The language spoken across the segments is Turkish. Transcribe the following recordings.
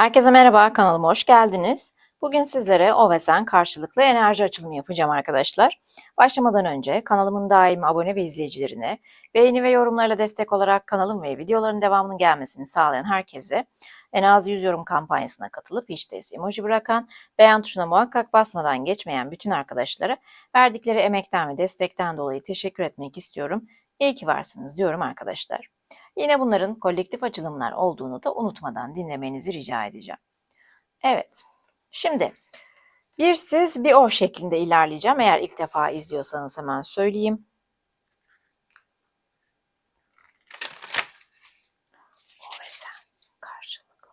Herkese merhaba, kanalıma hoş geldiniz. Bugün sizlere O ve Sen karşılıklı enerji açılımı yapacağım arkadaşlar. Başlamadan önce kanalımın daim abone ve izleyicilerine, beğeni ve yorumlarla destek olarak kanalım ve videoların devamının gelmesini sağlayan herkese en az 100 yorum kampanyasına katılıp hiç değilse emoji bırakan, beğen tuşuna muhakkak basmadan geçmeyen bütün arkadaşlara verdikleri emekten ve destekten dolayı teşekkür etmek istiyorum. İyi ki varsınız diyorum arkadaşlar. Yine bunların kolektif açılımlar olduğunu da unutmadan dinlemenizi rica edeceğim. Evet, şimdi bir siz bir o şeklinde ilerleyeceğim. Eğer ilk defa izliyorsanız hemen söyleyeyim. O ve sen karşılıklı.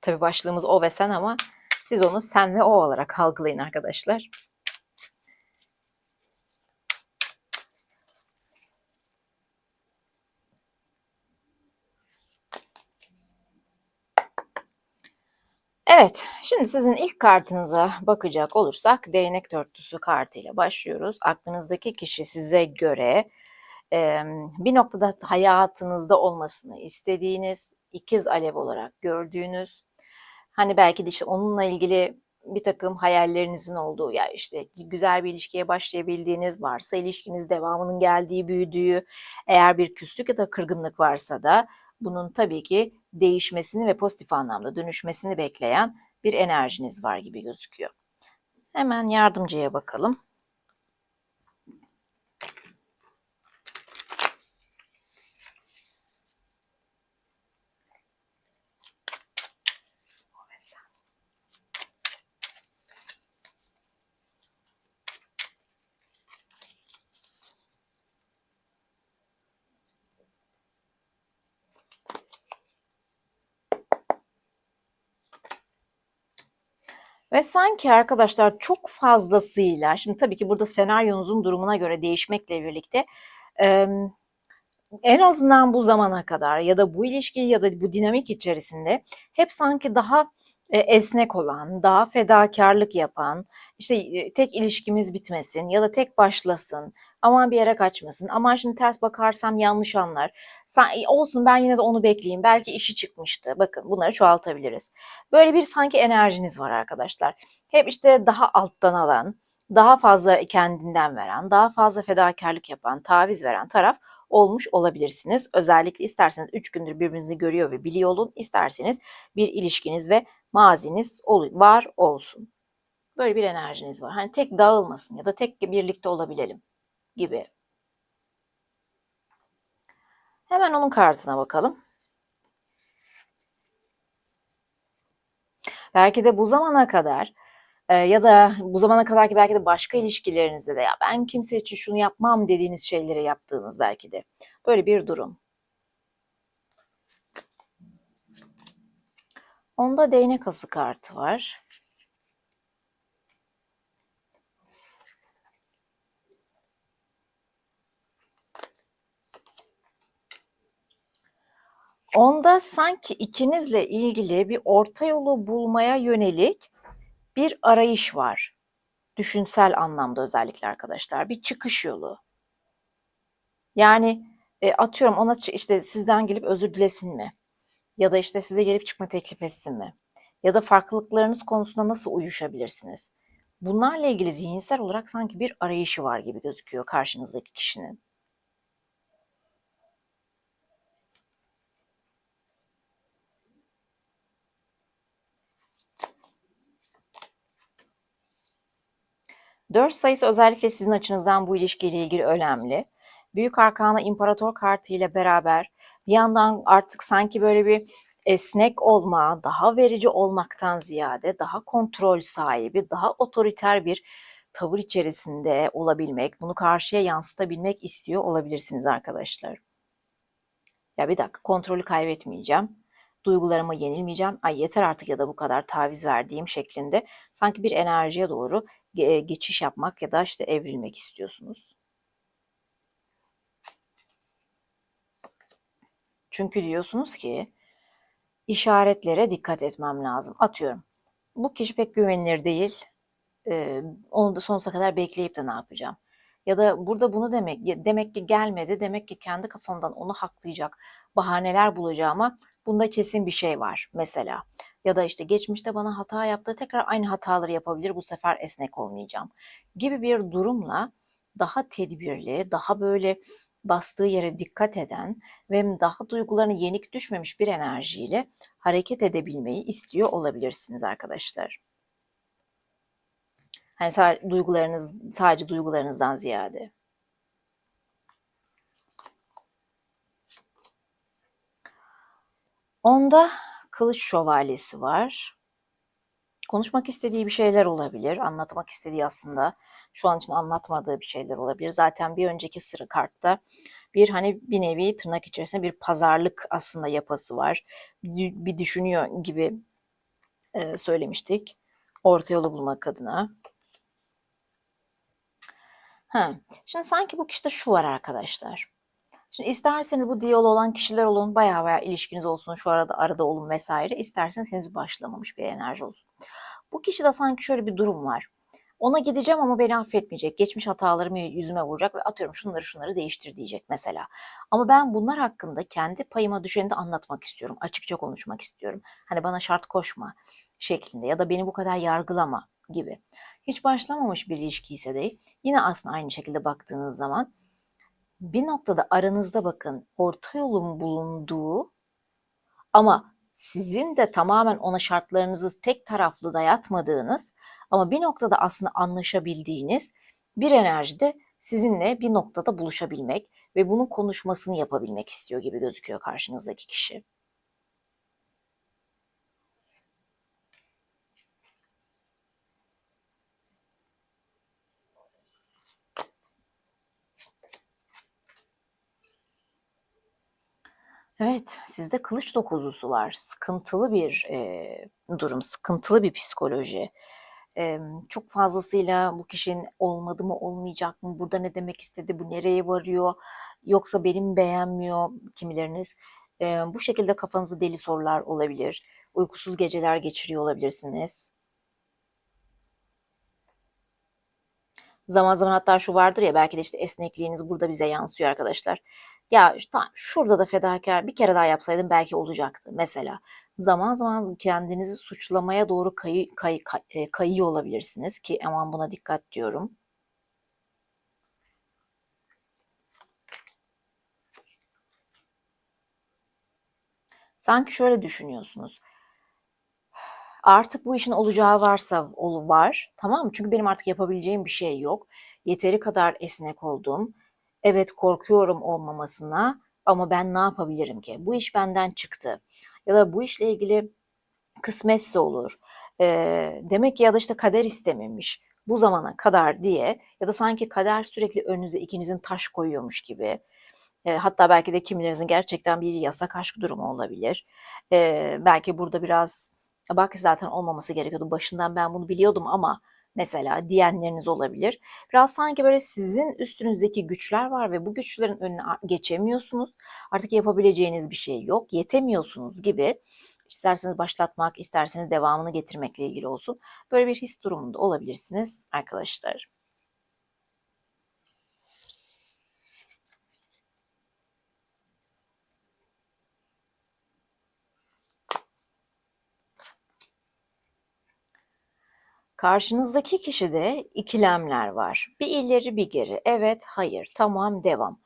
Tabii başlığımız o ve sen ama siz onu sen ve o olarak algılayın arkadaşlar. Evet, şimdi sizin ilk kartınıza bakacak olursak değnek dörtlüsü kartıyla başlıyoruz. Aklınızdaki kişi size göre bir noktada hayatınızda olmasını istediğiniz, ikiz alev olarak gördüğünüz, hani belki de işte onunla ilgili bir takım hayallerinizin olduğu, ya işte güzel bir ilişkiye başlayabildiğiniz, varsa ilişkiniz devamının geldiği, büyüdüğü, eğer bir küslük ya da kırgınlık varsa da bunun tabii ki değişmesini ve pozitif anlamda dönüşmesini bekleyen bir enerjiniz var gibi gözüküyor. Hemen yardımcıya bakalım. Ve sanki arkadaşlar çok fazlasıyla, şimdi tabii ki burada senaryonuzun durumuna göre değişmekle birlikte en azından bu zamana kadar ya da bu ilişki ya da bu dinamik içerisinde hep sanki daha e, esnek olan, daha fedakarlık yapan, işte e, tek ilişkimiz bitmesin ya da tek başlasın, aman bir yere kaçmasın, aman şimdi ters bakarsam yanlış anlar. Sen, olsun ben yine de onu bekleyeyim, belki işi çıkmıştı. Bakın bunları çoğaltabiliriz. Böyle bir sanki enerjiniz var arkadaşlar. Hep işte daha alttan alan, daha fazla kendinden veren, daha fazla fedakarlık yapan, taviz veren taraf olmuş olabilirsiniz. Özellikle isterseniz 3 gündür birbirinizi görüyor ve biliyor olun, isterseniz bir ilişkiniz ve maziniz var olsun. Böyle bir enerjiniz var. Hani tek dağılmasın ya da tek birlikte olabilelim gibi. Hemen onun kartına bakalım. Belki de bu zamana kadar e, ya da bu zamana kadar ki belki de başka ilişkilerinizde de ya ben kimse için şunu yapmam dediğiniz şeyleri yaptığınız belki de böyle bir durum. Onda değnek ası kartı var. Onda sanki ikinizle ilgili bir orta yolu bulmaya yönelik bir arayış var. Düşünsel anlamda özellikle arkadaşlar. Bir çıkış yolu. Yani e, atıyorum ona işte sizden gelip özür dilesin mi? Ya da işte size gelip çıkma teklif etsin mi? Ya da farklılıklarınız konusunda nasıl uyuşabilirsiniz? Bunlarla ilgili zihinsel olarak sanki bir arayışı var gibi gözüküyor karşınızdaki kişinin. Dört sayısı özellikle sizin açınızdan bu ilişkiyle ilgili önemli. Büyük Arkana İmparator kartı ile beraber bir yandan artık sanki böyle bir esnek olma, daha verici olmaktan ziyade daha kontrol sahibi, daha otoriter bir tavır içerisinde olabilmek, bunu karşıya yansıtabilmek istiyor olabilirsiniz arkadaşlar. Ya bir dakika kontrolü kaybetmeyeceğim. Duygularıma yenilmeyeceğim. Ay yeter artık ya da bu kadar taviz verdiğim şeklinde sanki bir enerjiye doğru geçiş yapmak ya da işte evrilmek istiyorsunuz. Çünkü diyorsunuz ki işaretlere dikkat etmem lazım. Atıyorum. Bu kişi pek güvenilir değil. Ee, onu da sonsuza kadar bekleyip de ne yapacağım? Ya da burada bunu demek demek ki gelmedi. Demek ki kendi kafamdan onu haklayacak bahaneler bulacağıma Bunda kesin bir şey var mesela. Ya da işte geçmişte bana hata yaptı tekrar aynı hataları yapabilir bu sefer esnek olmayacağım gibi bir durumla daha tedbirli, daha böyle bastığı yere dikkat eden ve daha duygularına yenik düşmemiş bir enerjiyle hareket edebilmeyi istiyor olabilirsiniz arkadaşlar. Hani sadece duygularınız sadece duygularınızdan ziyade. Onda kılıç şövalyesi var. Konuşmak istediği bir şeyler olabilir. Anlatmak istediği aslında şu an için anlatmadığı bir şeyler olabilir. Zaten bir önceki sıra kartta bir hani bir nevi tırnak içerisinde bir pazarlık aslında yapası var. Bir düşünüyor gibi e, söylemiştik. Orta yolu bulmak adına. Ha, şimdi sanki bu kişide şu var arkadaşlar. Şimdi isterseniz bu diyalog olan kişiler olun, bayağı bayağı ilişkiniz olsun, şu arada arada olun vesaire. İsterseniz henüz başlamamış bir enerji olsun. Bu kişide sanki şöyle bir durum var. Ona gideceğim ama beni affetmeyecek. Geçmiş hatalarımı yüzüme vuracak ve atıyorum şunları şunları değiştir diyecek mesela. Ama ben bunlar hakkında kendi payıma düşeni de anlatmak istiyorum. Açıkça konuşmak istiyorum. Hani bana şart koşma şeklinde ya da beni bu kadar yargılama gibi. Hiç başlamamış bir ilişki ise de yine aslında aynı şekilde baktığınız zaman bir noktada aranızda bakın orta yolun bulunduğu ama sizin de tamamen ona şartlarınızı tek taraflı dayatmadığınız ama bir noktada aslında anlaşabildiğiniz bir enerjide sizinle bir noktada buluşabilmek ve bunun konuşmasını yapabilmek istiyor gibi gözüküyor karşınızdaki kişi. Evet, sizde kılıç dokuzusu var. Sıkıntılı bir e, durum, sıkıntılı bir psikoloji. E, çok fazlasıyla bu kişinin olmadı mı, olmayacak mı, burada ne demek istedi, bu nereye varıyor, yoksa benim beğenmiyor kimileriniz. E, bu şekilde kafanızda deli sorular olabilir. Uykusuz geceler geçiriyor olabilirsiniz. Zaman zaman hatta şu vardır ya belki de işte esnekliğiniz burada bize yansıyor arkadaşlar. Ya işte şurada da fedakar bir kere daha yapsaydım belki olacaktı mesela. Zaman zaman kendinizi suçlamaya doğru kayı, kay, kay, e, kayıyor olabilirsiniz ki aman buna dikkat diyorum. Sanki şöyle düşünüyorsunuz artık bu işin olacağı varsa ol var. Tamam mı? Çünkü benim artık yapabileceğim bir şey yok. Yeteri kadar esnek oldum. Evet korkuyorum olmamasına ama ben ne yapabilirim ki? Bu iş benden çıktı. Ya da bu işle ilgili kısmetse olur. E, demek ki ya da işte kader istememiş bu zamana kadar diye ya da sanki kader sürekli önünüze ikinizin taş koyuyormuş gibi. Hatta belki de kimilerinizin gerçekten bir yasak aşk durumu olabilir. E, belki burada biraz bak zaten olmaması gerekiyordu başından ben bunu biliyordum ama mesela diyenleriniz olabilir. Biraz sanki böyle sizin üstünüzdeki güçler var ve bu güçlerin önüne geçemiyorsunuz. Artık yapabileceğiniz bir şey yok, yetemiyorsunuz gibi. İsterseniz başlatmak, isterseniz devamını getirmekle ilgili olsun. Böyle bir his durumunda olabilirsiniz arkadaşlar. Karşınızdaki kişide ikilemler var. Bir ileri bir geri. Evet, hayır, tamam, devam.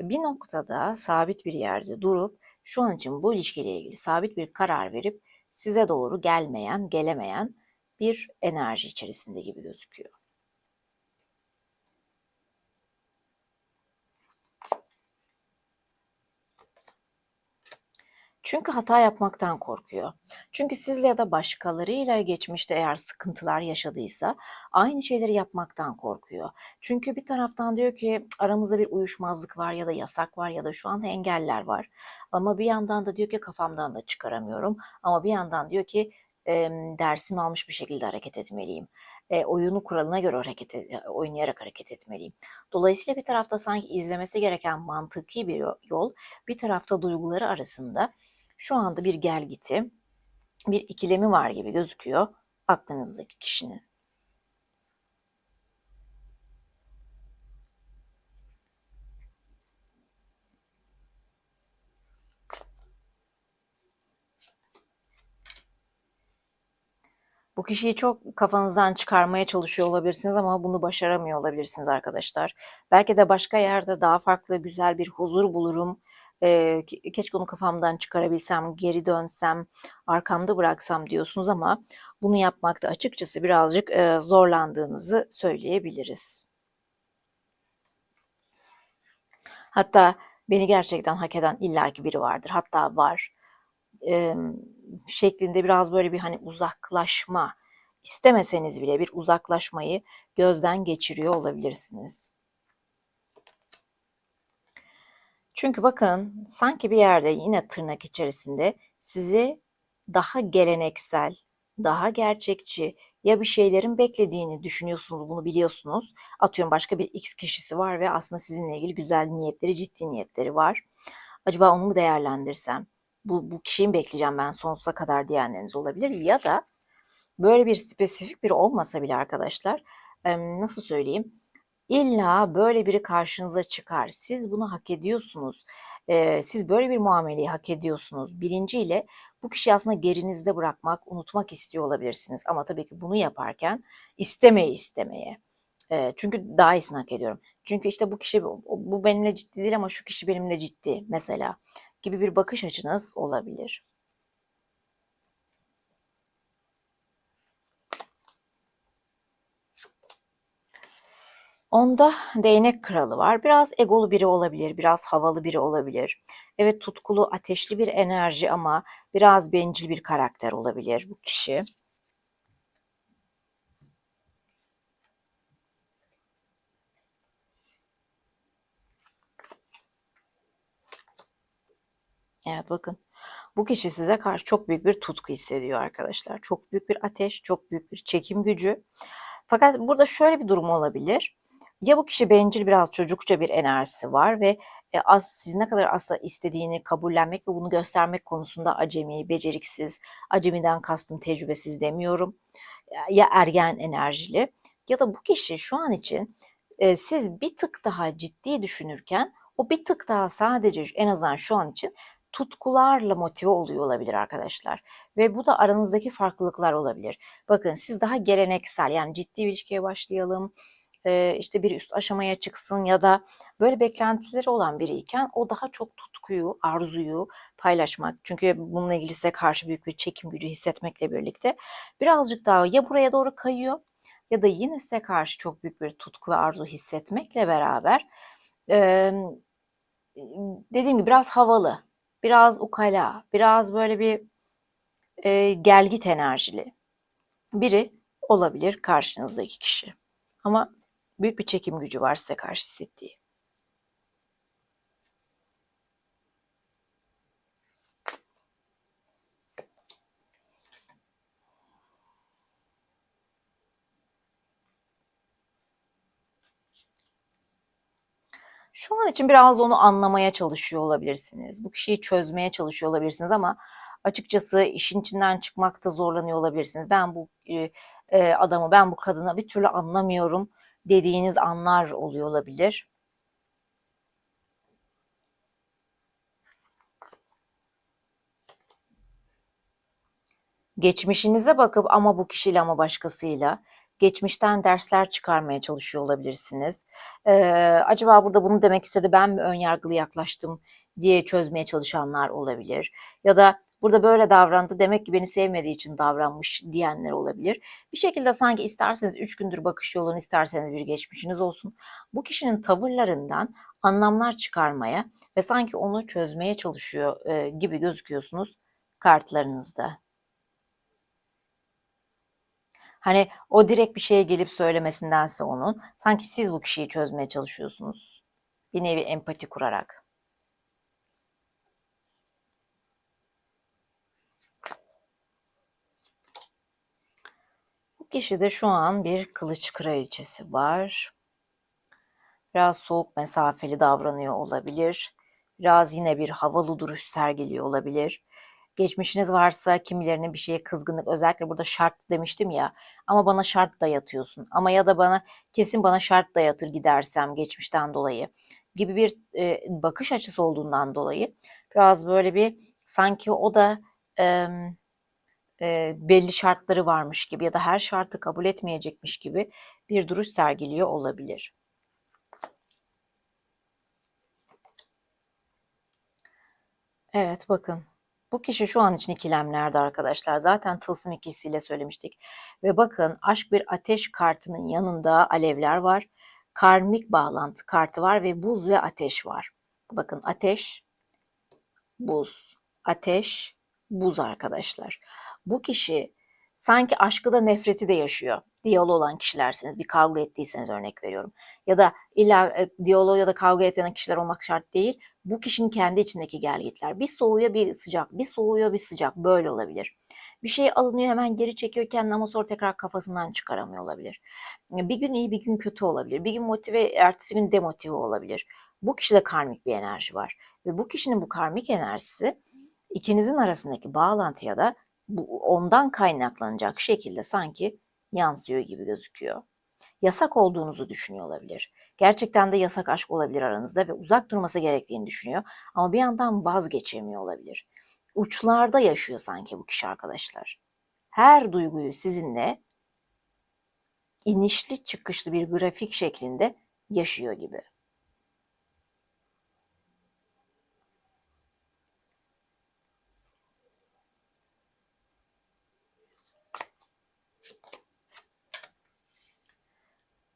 Bir noktada sabit bir yerde durup şu an için bu ilişkiyle ilgili sabit bir karar verip size doğru gelmeyen, gelemeyen bir enerji içerisinde gibi gözüküyor. Çünkü hata yapmaktan korkuyor. Çünkü sizle ya da başkalarıyla geçmişte eğer sıkıntılar yaşadıysa aynı şeyleri yapmaktan korkuyor. Çünkü bir taraftan diyor ki aramızda bir uyuşmazlık var ya da yasak var ya da şu anda engeller var. Ama bir yandan da diyor ki kafamdan da çıkaramıyorum. Ama bir yandan diyor ki e, dersimi almış bir şekilde hareket etmeliyim. E, oyunu kuralına göre hareket et, oynayarak hareket etmeliyim. Dolayısıyla bir tarafta sanki izlemesi gereken mantıki bir yol, bir tarafta duyguları arasında şu anda bir gergiti, bir ikilemi var gibi gözüküyor aklınızdaki kişinin. Bu kişiyi çok kafanızdan çıkarmaya çalışıyor olabilirsiniz ama bunu başaramıyor olabilirsiniz arkadaşlar. Belki de başka yerde daha farklı güzel bir huzur bulurum Keşke onu kafamdan çıkarabilsem, geri dönsem, arkamda bıraksam diyorsunuz ama bunu yapmakta açıkçası birazcık zorlandığınızı söyleyebiliriz. Hatta beni gerçekten hak eden illaki biri vardır. Hatta var. E, şeklinde biraz böyle bir hani uzaklaşma, istemeseniz bile bir uzaklaşmayı gözden geçiriyor olabilirsiniz. Çünkü bakın sanki bir yerde yine tırnak içerisinde sizi daha geleneksel, daha gerçekçi ya bir şeylerin beklediğini düşünüyorsunuz, bunu biliyorsunuz. Atıyorum başka bir X kişisi var ve aslında sizinle ilgili güzel niyetleri, ciddi niyetleri var. Acaba onu mu değerlendirsem? Bu, bu kişiyi mi bekleyeceğim ben sonsuza kadar diyenleriniz olabilir. Ya da böyle bir spesifik biri olmasa bile arkadaşlar nasıl söyleyeyim? İlla böyle biri karşınıza çıkar. Siz bunu hak ediyorsunuz. Siz böyle bir muameleyi hak ediyorsunuz. Bilinciyle bu kişiyi aslında gerinizde bırakmak, unutmak istiyor olabilirsiniz. Ama tabii ki bunu yaparken istemeye istemeye. Çünkü daha iyisini hak ediyorum. Çünkü işte bu kişi bu benimle ciddi değil ama şu kişi benimle ciddi mesela gibi bir bakış açınız olabilir. Onda değnek kralı var. Biraz egolu biri olabilir, biraz havalı biri olabilir. Evet tutkulu, ateşli bir enerji ama biraz bencil bir karakter olabilir bu kişi. Evet bakın. Bu kişi size karşı çok büyük bir tutku hissediyor arkadaşlar. Çok büyük bir ateş, çok büyük bir çekim gücü. Fakat burada şöyle bir durum olabilir. Ya bu kişi bencil biraz çocukça bir enerjisi var ve e, az, siz ne kadar aslında istediğini kabullenmek ve bunu göstermek konusunda acemi, beceriksiz, acemiden kastım tecrübesiz demiyorum. Ya ergen enerjili ya da bu kişi şu an için e, siz bir tık daha ciddi düşünürken o bir tık daha sadece en azından şu an için tutkularla motive oluyor olabilir arkadaşlar. Ve bu da aranızdaki farklılıklar olabilir. Bakın siz daha geleneksel yani ciddi ilişkiye başlayalım, işte bir üst aşamaya çıksın ya da böyle beklentileri olan biriyken o daha çok tutkuyu, arzuyu paylaşmak. Çünkü bununla ilgili size karşı büyük bir çekim gücü hissetmekle birlikte birazcık daha ya buraya doğru kayıyor ya da yine size karşı çok büyük bir tutku ve arzu hissetmekle beraber dediğim gibi biraz havalı, biraz ukala, biraz böyle bir e, gelgit enerjili biri olabilir karşınızdaki kişi. Ama büyük bir çekim gücü var size karşı hissettiği. Şu an için biraz onu anlamaya çalışıyor olabilirsiniz. Bu kişiyi çözmeye çalışıyor olabilirsiniz ama açıkçası işin içinden çıkmakta zorlanıyor olabilirsiniz. Ben bu e, e, adamı, ben bu kadını bir türlü anlamıyorum dediğiniz anlar oluyor olabilir. Geçmişinize bakıp ama bu kişiyle ama başkasıyla geçmişten dersler çıkarmaya çalışıyor olabilirsiniz. Ee, acaba burada bunu demek istedi ben mi ön yargılı yaklaştım diye çözmeye çalışanlar olabilir. Ya da burada böyle davrandı demek ki beni sevmediği için davranmış diyenler olabilir. Bir şekilde sanki isterseniz 3 gündür bakış yolunu isterseniz bir geçmişiniz olsun. Bu kişinin tavırlarından anlamlar çıkarmaya ve sanki onu çözmeye çalışıyor e, gibi gözüküyorsunuz kartlarınızda. Hani o direkt bir şeye gelip söylemesindense onun sanki siz bu kişiyi çözmeye çalışıyorsunuz. Bir nevi empati kurarak. Bu kişide şu an bir kılıç kraliçesi var. Biraz soğuk mesafeli davranıyor olabilir. Biraz yine bir havalı duruş sergiliyor olabilir. Geçmişiniz varsa kimilerinin bir şeye kızgınlık özellikle burada şart demiştim ya ama bana şart dayatıyorsun ama ya da bana kesin bana şart dayatır gidersem geçmişten dolayı gibi bir e, bakış açısı olduğundan dolayı biraz böyle bir sanki o da e, e, belli şartları varmış gibi ya da her şartı kabul etmeyecekmiş gibi bir duruş sergiliyor olabilir. Evet bakın bu kişi şu an için ikilemlerde arkadaşlar. Zaten tılsım ikisiyle söylemiştik. Ve bakın aşk bir ateş kartının yanında alevler var. Karmik bağlantı kartı var ve buz ve ateş var. Bakın ateş, buz, ateş, buz arkadaşlar. Bu kişi sanki aşkı da nefreti de yaşıyor. Diyalog olan kişilersiniz. Bir kavga ettiyseniz örnek veriyorum. Ya da illa e, diyalog ya da kavga eden kişiler olmak şart değil. Bu kişinin kendi içindeki gelgitler. Bir soğuyor bir sıcak, bir soğuyor bir sıcak. Böyle olabilir. Bir şey alınıyor hemen geri çekiyor kendini ama sonra tekrar kafasından çıkaramıyor olabilir. Bir gün iyi bir gün kötü olabilir. Bir gün motive, ertesi gün demotive olabilir. Bu kişide karmik bir enerji var. Ve bu kişinin bu karmik enerjisi ikinizin arasındaki bağlantıya da bu, ondan kaynaklanacak şekilde sanki yansıyor gibi gözüküyor. Yasak olduğunuzu düşünüyor olabilir. Gerçekten de yasak aşk olabilir aranızda ve uzak durması gerektiğini düşünüyor ama bir yandan vazgeçemiyor olabilir. Uçlarda yaşıyor sanki bu kişi arkadaşlar. Her duyguyu sizinle inişli çıkışlı bir grafik şeklinde yaşıyor gibi.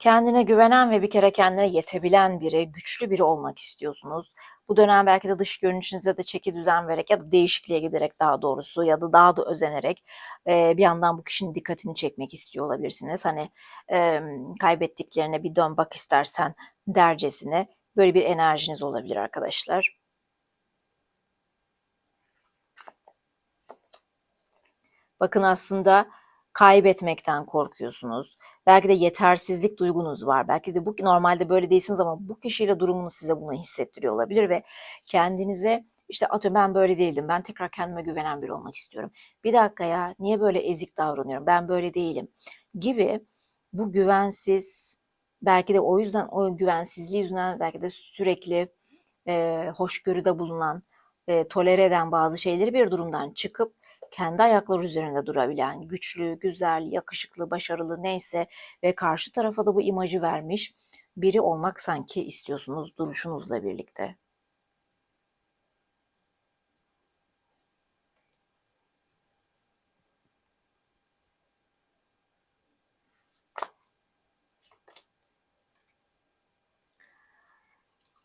Kendine güvenen ve bir kere kendine yetebilen biri, güçlü biri olmak istiyorsunuz. Bu dönem belki de dış görünüşünüze de çeki düzen vererek ya da değişikliğe giderek daha doğrusu ya da daha da özenerek e, bir yandan bu kişinin dikkatini çekmek istiyor olabilirsiniz. Hani e, kaybettiklerine bir dön bak istersen dercesine böyle bir enerjiniz olabilir arkadaşlar. Bakın aslında kaybetmekten korkuyorsunuz. Belki de yetersizlik duygunuz var. Belki de bu normalde böyle değilsiniz ama bu kişiyle durumunuz size bunu hissettiriyor olabilir ve kendinize işte atıyorum ben böyle değildim. Ben tekrar kendime güvenen biri olmak istiyorum. Bir dakika ya niye böyle ezik davranıyorum? Ben böyle değilim gibi bu güvensiz belki de o yüzden o güvensizliği yüzünden belki de sürekli e, hoşgörüde bulunan, e, tolere eden bazı şeyleri bir durumdan çıkıp kendi ayakları üzerinde durabilen, güçlü, güzel, yakışıklı, başarılı neyse ve karşı tarafa da bu imajı vermiş biri olmak sanki istiyorsunuz duruşunuzla birlikte.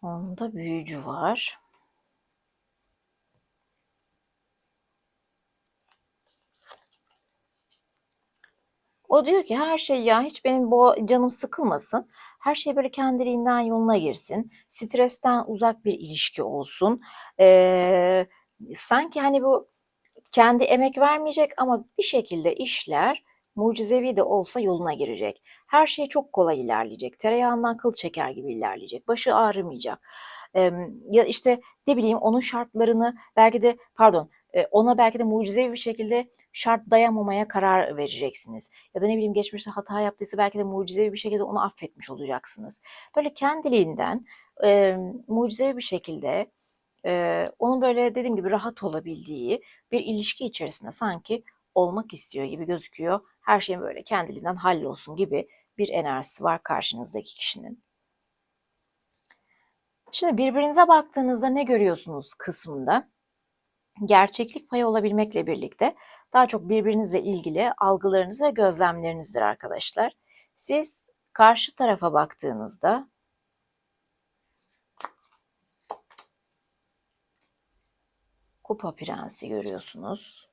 Onda büyücü var. O diyor ki her şey ya hiç benim bu canım sıkılmasın. Her şey böyle kendiliğinden yoluna girsin. Stresten uzak bir ilişki olsun. Ee, sanki hani bu kendi emek vermeyecek ama bir şekilde işler mucizevi de olsa yoluna girecek. Her şey çok kolay ilerleyecek. Tereyağından kıl çeker gibi ilerleyecek. Başı ağrımayacak. Ee, ya işte ne bileyim onun şartlarını belki de pardon ona belki de mucizevi bir şekilde şart dayamamaya karar vereceksiniz. Ya da ne bileyim geçmişte hata yaptıysa belki de mucizevi bir şekilde onu affetmiş olacaksınız. Böyle kendiliğinden e, mucizevi bir şekilde e, onun böyle dediğim gibi rahat olabildiği bir ilişki içerisinde sanki olmak istiyor gibi gözüküyor. Her şeyin böyle kendiliğinden hallolsun gibi bir enerjisi var karşınızdaki kişinin. Şimdi birbirinize baktığınızda ne görüyorsunuz kısmında? Gerçeklik payı olabilmekle birlikte daha çok birbirinizle ilgili algılarınız ve gözlemlerinizdir arkadaşlar. Siz karşı tarafa baktığınızda Kupa Prensi görüyorsunuz.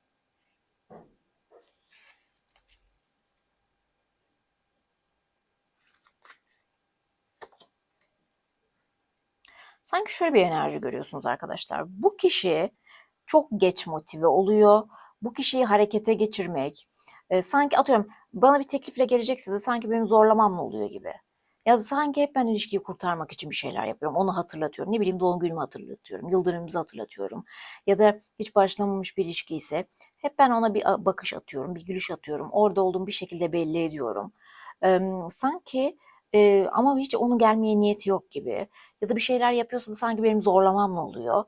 Sanki şöyle bir enerji görüyorsunuz arkadaşlar. Bu kişi çok geç motive oluyor. Bu kişiyi harekete geçirmek, e, sanki atıyorum bana bir teklifle gelecekse de sanki benim zorlamamla oluyor gibi. Ya sanki hep ben ilişkiyi kurtarmak için bir şeyler yapıyorum. Onu hatırlatıyorum. Ne bileyim doğum günümü hatırlatıyorum. Yıl dönümümüzü hatırlatıyorum. Ya da hiç başlamamış bir ilişki ise hep ben ona bir bakış atıyorum, bir gülüş atıyorum. Orada olduğumu bir şekilde belli ediyorum. Ee, sanki e, ama hiç onun gelmeye niyeti yok gibi. Ya da bir şeyler yapıyorsa da sanki benim zorlamamla oluyor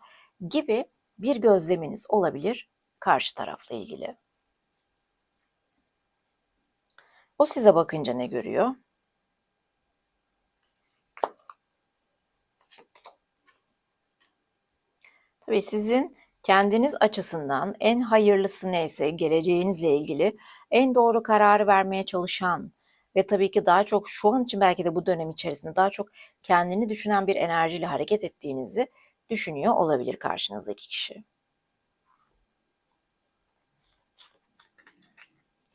gibi bir gözleminiz olabilir karşı tarafla ilgili. O size bakınca ne görüyor? Tabii sizin kendiniz açısından en hayırlısı neyse, geleceğinizle ilgili en doğru kararı vermeye çalışan ve tabii ki daha çok şu an için belki de bu dönem içerisinde daha çok kendini düşünen bir enerjiyle hareket ettiğinizi düşünüyor olabilir karşınızdaki kişi.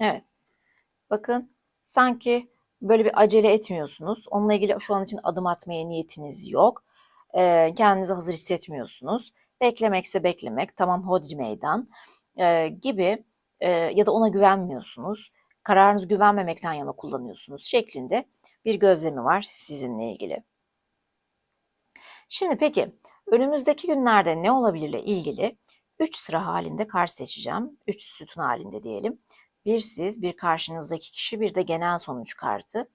Evet. Bakın sanki böyle bir acele etmiyorsunuz. Onunla ilgili şu an için adım atmaya niyetiniz yok. Ee, kendinizi hazır hissetmiyorsunuz. Beklemekse beklemek, tamam hodri meydan e, gibi e, ya da ona güvenmiyorsunuz. Kararınızı güvenmemekten yana kullanıyorsunuz şeklinde bir gözlemi var sizinle ilgili. Şimdi peki önümüzdeki günlerde ne olabilirle ilgili 3 sıra halinde kart seçeceğim. 3 sütun halinde diyelim. Bir siz, bir karşınızdaki kişi, bir de genel sonuç kartı.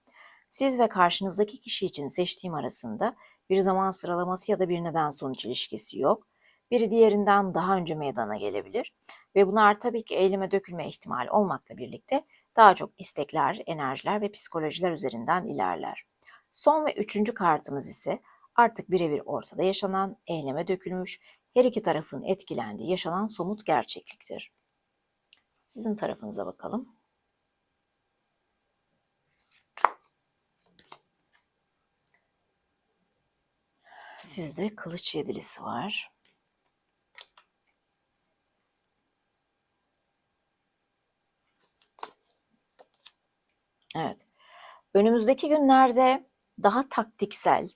Siz ve karşınızdaki kişi için seçtiğim arasında bir zaman sıralaması ya da bir neden sonuç ilişkisi yok. Biri diğerinden daha önce meydana gelebilir ve bunlar tabii ki eyleme dökülme ihtimali olmakla birlikte daha çok istekler, enerjiler ve psikolojiler üzerinden ilerler. Son ve üçüncü kartımız ise artık birebir ortada yaşanan, eyleme dökülmüş, her iki tarafın etkilendiği yaşanan somut gerçekliktir. Sizin tarafınıza bakalım. Sizde kılıç yedilisi var. Evet. Önümüzdeki günlerde daha taktiksel,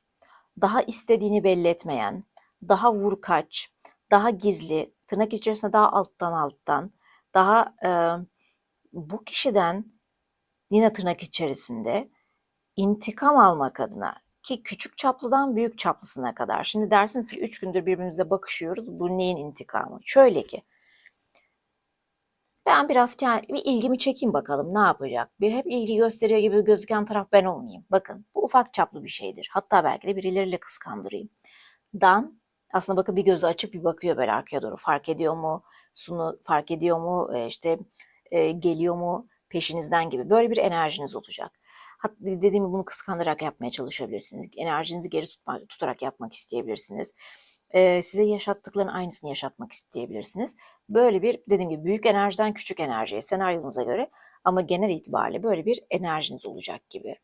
daha istediğini belli etmeyen, daha vurkaç, daha gizli, tırnak içerisinde daha alttan alttan, daha e, bu kişiden yine tırnak içerisinde intikam almak adına ki küçük çaplıdan büyük çaplısına kadar. Şimdi dersiniz ki üç gündür birbirimize bakışıyoruz. Bu neyin intikamı? Şöyle ki ben biraz kendi, bir ilgimi çekeyim bakalım ne yapacak. Bir hep ilgi gösteriyor gibi gözüken taraf ben olmayayım. Bakın bu ufak çaplı bir şeydir. Hatta belki de birileriyle kıskandırayım. Dan aslında bakın bir gözü açıp bir bakıyor böyle arkaya doğru. Fark ediyor mu? Sunu fark ediyor mu? E, işte e, geliyor mu? Peşinizden gibi. Böyle bir enerjiniz olacak. Hatta dediğim gibi bunu kıskandırarak yapmaya çalışabilirsiniz. Enerjinizi geri tutma, tutarak yapmak isteyebilirsiniz. E, size yaşattıklarının aynısını yaşatmak isteyebilirsiniz. Böyle bir dediğim gibi büyük enerjiden küçük enerjiye senaryonuza göre ama genel itibariyle böyle bir enerjiniz olacak gibi.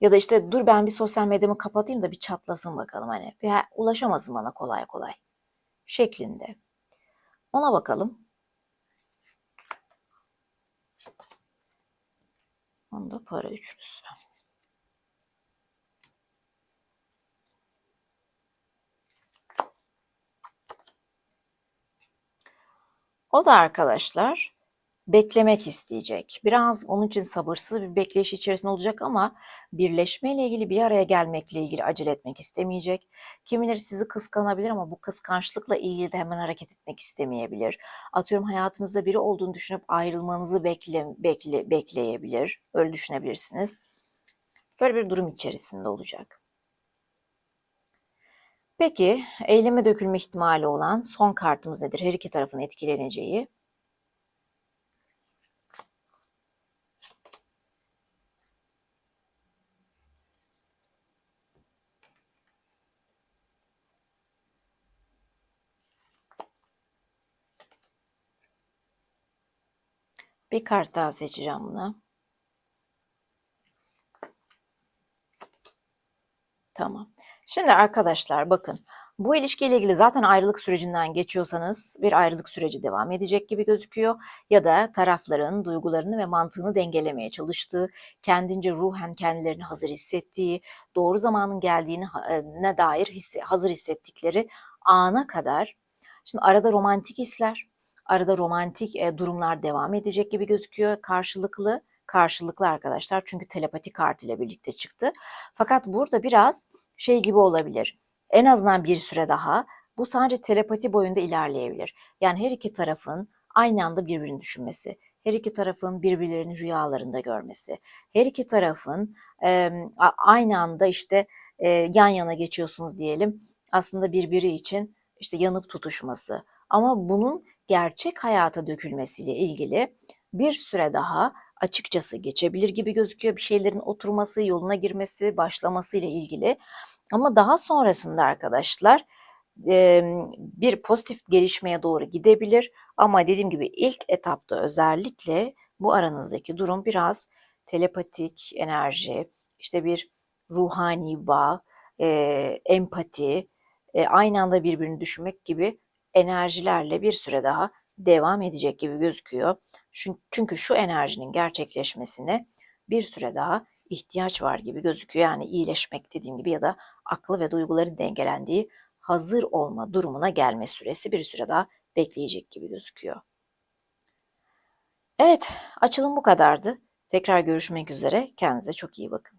Ya da işte dur ben bir sosyal medyamı kapatayım da bir çatlasın bakalım hani. Bir ulaşamasın bana kolay kolay. Şeklinde. Ona bakalım. Onda para üçlüsü. O da arkadaşlar beklemek isteyecek. Biraz onun için sabırsız bir bekleyiş içerisinde olacak ama birleşmeyle ilgili bir araya gelmekle ilgili acele etmek istemeyecek. Kimileri sizi kıskanabilir ama bu kıskançlıkla ilgili de hemen hareket etmek istemeyebilir. Atıyorum hayatınızda biri olduğunu düşünüp ayrılmanızı bekle, bekle, bekleyebilir. Öyle düşünebilirsiniz. Böyle bir durum içerisinde olacak. Peki eyleme dökülme ihtimali olan son kartımız nedir? Her iki tarafın etkileneceği. Bir kart daha seçeceğim buna. Tamam. Şimdi arkadaşlar bakın bu ilişkiyle ilgili zaten ayrılık sürecinden geçiyorsanız bir ayrılık süreci devam edecek gibi gözüküyor. Ya da tarafların duygularını ve mantığını dengelemeye çalıştığı, kendince ruhen kendilerini hazır hissettiği, doğru zamanın geldiğine ne dair hisse, hazır hissettikleri ana kadar. Şimdi arada romantik hisler, arada romantik e, durumlar devam edecek gibi gözüküyor karşılıklı karşılıklı arkadaşlar çünkü telepati kartıyla birlikte çıktı. Fakat burada biraz şey gibi olabilir. En azından bir süre daha bu sadece telepati boyunda ilerleyebilir. Yani her iki tarafın aynı anda birbirini düşünmesi, her iki tarafın birbirlerini rüyalarında görmesi, her iki tarafın e, aynı anda işte e, yan yana geçiyorsunuz diyelim. Aslında birbiri için işte yanıp tutuşması. Ama bunun gerçek hayata dökülmesiyle ilgili bir süre daha açıkçası geçebilir gibi gözüküyor. Bir şeylerin oturması, yoluna girmesi, başlaması ile ilgili. Ama daha sonrasında arkadaşlar bir pozitif gelişmeye doğru gidebilir. Ama dediğim gibi ilk etapta özellikle bu aranızdaki durum biraz telepatik enerji, işte bir ruhani bağ, e, empati, e, aynı anda birbirini düşünmek gibi enerjilerle bir süre daha devam edecek gibi gözüküyor. Çünkü, şu enerjinin gerçekleşmesine bir süre daha ihtiyaç var gibi gözüküyor. Yani iyileşmek dediğim gibi ya da aklı ve duyguların dengelendiği hazır olma durumuna gelme süresi bir süre daha bekleyecek gibi gözüküyor. Evet, açılım bu kadardı. Tekrar görüşmek üzere. Kendinize çok iyi bakın.